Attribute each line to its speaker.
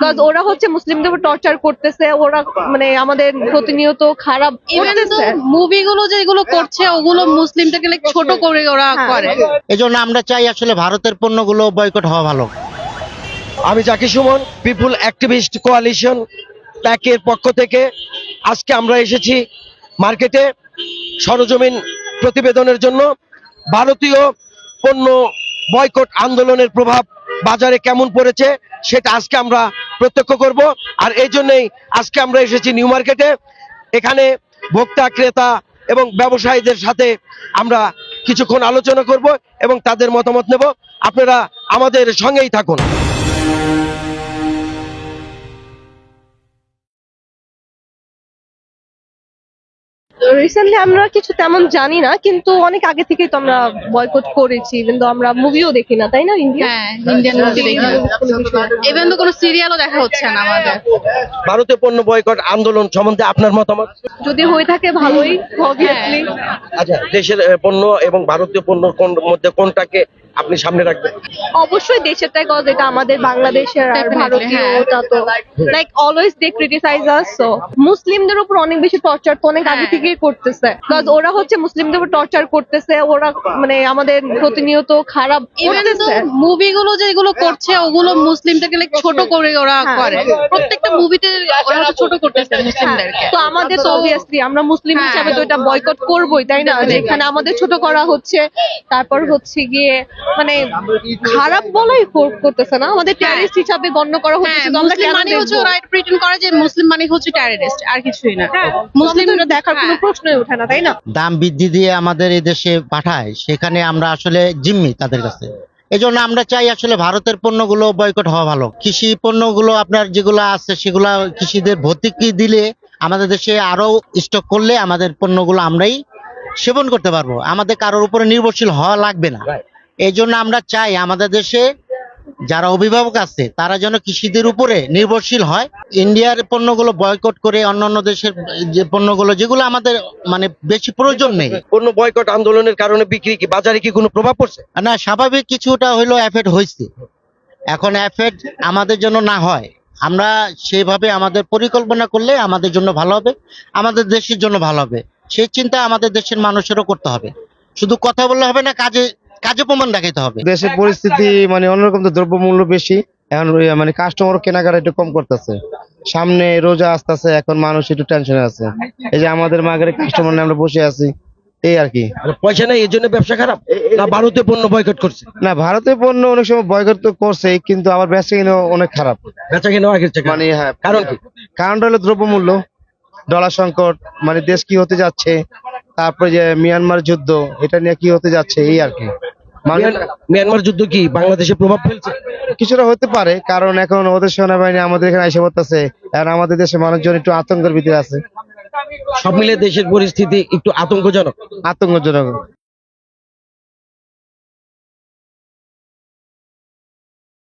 Speaker 1: Because ওরা হচ্ছে মুসলিমদের টর্চার করতেছে ওরা মানে আমাদের প্রতিনিয়ত খারাপ
Speaker 2: মুভিগুলো যেগুলো করছে ওগুলো like ছোট করে ওরা
Speaker 1: হ্যাঁ।
Speaker 2: করে।
Speaker 3: এজন্য আমরা চাই আসলে ভারতের পণ্যগুলো বয়কট হওয়া ভালো।
Speaker 4: আমি Zaki Suman people activist coalition প্যাকের পক্ষ থেকে আজকে আমরা এসেছি মার্কেটে সরজমিন প্রতিবেদনের জন্য। ভারতীয় পণ্য বয়কট আন্দোলনের প্রভাব বাজারে কেমন পড়েছে সেটা আজকে আমরা প্রত্যক্ষ করব। আর এই জন্যই আজকে আমরা এসেছি নিউ মার্কেটে। এখানে ভোক্তা, ক্রেতা এবং ব্যবসায়ীদের সাথে আমরা কিছুক্ষণ আলোচনা করব এবং তাদের মতামত নেব। আপনারা আমাদের সঙ্গেই থাকুন।
Speaker 1: রিসেন্টলি আমরা কিছু তেমন জানি না কিন্তু অনেক আগে থেকেই তো আমরা বয়কট করেছি কিন্তু আমরা মুভিও দেখি না তাই না ইন্ডিয়া
Speaker 2: হ্যাঁ ইন্ডিয়ান মুভি দেখি ইভেন তো কোনো সিরিয়ালও দেখা হচ্ছে না আমাদের।
Speaker 4: ভারতীয় পণ্য বয়কট আন্দোলন সম্বন্ধে আপনার মতামত?
Speaker 1: যদি হয়ে থাকে ভালোই অবভিয়াসলি
Speaker 4: আচ্ছা দেশের পণ্য এবং ভারতীয় পণ্য কোন মধ্যে কোনটাকে আপনি সামনে রাখবেন
Speaker 1: অবশ্যই দেশেরটাই কজ এটা আমাদের বাংলাদেশের আর ভারতীয়
Speaker 2: হ্যাঁ।
Speaker 1: ওটা তো like always they criticize us so মুসলিমদের উপর অনেক বেশি টর্চার তো অনেক আগে
Speaker 2: হ্যাঁ।
Speaker 1: থেকেই করতেছে কজ ওরা হচ্ছে মুসলিমদের উপর টর্চার করতেছে ওরা মানে আমাদের প্রতিনিয়ত খারাপ
Speaker 2: মুভিগুলো যেগুলো করছে ওগুলো মুসলিমদেরকে like ছোট করে ওরা
Speaker 1: হ্যাঁ।
Speaker 2: করে প্রত্যেকটা মুভিতে ওরা ছোট করতেছে মুসলিমদেরকে
Speaker 1: তো আমাদের তো অবভিয়াসলি আমরা মুসলিম। হিসাবে তো এটা বয়কট করবোই তাই না. যেখানে আমাদের ছোট করা হচ্ছে তারপর হচ্ছে গিয়ে মানে খারাপ বলাই কর- করতেছে না। আমাদের টেরিস্ট হিসাবে গণ্য করা হচ্ছে
Speaker 2: হ্যাঁ
Speaker 1: আমরা
Speaker 2: মুসলিম
Speaker 1: কেন
Speaker 2: মানে হচ্ছে রাইট প্রিটেন্ড করে যে মুসলিম মানে হচ্ছে টেররিস্ট আর কিছুই না।
Speaker 1: হ্যাঁ,
Speaker 2: মুসলিম
Speaker 1: মুসলিম তো দেখার কোনো
Speaker 2: হ্যাঁ।
Speaker 1: প্রশ্নই ওঠে না তাই না?
Speaker 3: দাম বৃদ্ধি দিয়ে আমাদের এই দেশে পাঠায় সেখানে আমরা আসলে জিম্মি তাদের কাছে। এজন্য আমরা চাই আসলে ভারতের পণ্যগুলো বয়কট হওয়া ভালো। কৃষি পণ্যগুলো আপনার যেগুলো আছে সেগুলো কৃষিদের ভর্তুকি দিলে আমাদের দেশে আরও স্টক করলে আমাদের পণ্যগুলো আমরাই সেবন করতে পারব। আমাদের কারোর উপরে নির্ভরশীল হওয়া লাগবে না। এই জন্য আমরা চাই আমাদের দেশে যারা অভিভাবক আছে তারা যেন কৃষিদের উপরে নির্ভরশীল হয়। ইন্ডিয়ার পণ্যগুলো বয়কট করে অন্যান্য দেশের যে পণ্যগুলো যেগুলো আমাদের মানে বেশি প্রয়োজন নেই।
Speaker 4: পণ্য বয়কট আন্দোলনের কারণে বিক্রি কি বাজারে কি কোনো প্রভাব পড়ছে?
Speaker 3: না স্বাভাবিক কিছুটা হইল এফেক্ট হয়েছে। এখন এফেক্ট আমাদের জন্য না হয়। আমরা সেভাবে আমাদের পরিকল্পনা করলে আমাদের জন্য ভালো হবে আমাদের দেশের জন্য ভালো হবে। সেই চিন্তা আমাদের দেশের মানুষেরও করতে হবে। শুধু কথা বললে হবে না কাজে কাজে প্রমাণ দেখাইতে হবে।
Speaker 5: দেশের পরিস্থিতি মানে অন্যরকম তো দ্রব্যমূল্য বেশি। এখন মানে কাস্টমার কেনাকাটা একটু কম করতেছে। সামনে রোজা আসতেছে এখন মানুষ একটু টেনশনে আছে। এই যে আমাদের মাগের কাস্টমার নিয়ে আমরা বসে আছি এই আর কি।
Speaker 4: পয়সা নেই এই জন্য ব্যবসা খারাপ? না ভারতীয় পণ্য বয়কট করছে?
Speaker 5: না ভারতের পণ্য অনেক সময় বয়কট তো করছে কিন্তু আবার বেচা কিনা অনেক খারাপ।
Speaker 4: বেচা কিনা
Speaker 5: মানে হ্যাঁ
Speaker 4: কারণ কি?
Speaker 5: কারণটা হলো দ্রব্যমূল্য ডলার সংকট মানে দেশ কি হতে যাচ্ছে তারপরে যে মিয়ানমার যুদ্ধ এটা নিয়ে কি হতে যাচ্ছে এই আর কি।
Speaker 4: মিয়ানমার যুদ্ধ কি বাংলাদেশে প্রভাব ফেলছে?
Speaker 5: কিছুটা হতে পারে কারণ এখন ওদের সেনাবাহিনী আমাদের এখানে এসে পড়তেছে আর আমাদের দেশে মানুষজন একটু আতঙ্কের ভিতরে আছে।
Speaker 4: সব মিলে দেশের পরিস্থিতি একটু আতঙ্কজনক।
Speaker 5: আতঙ্কজনক।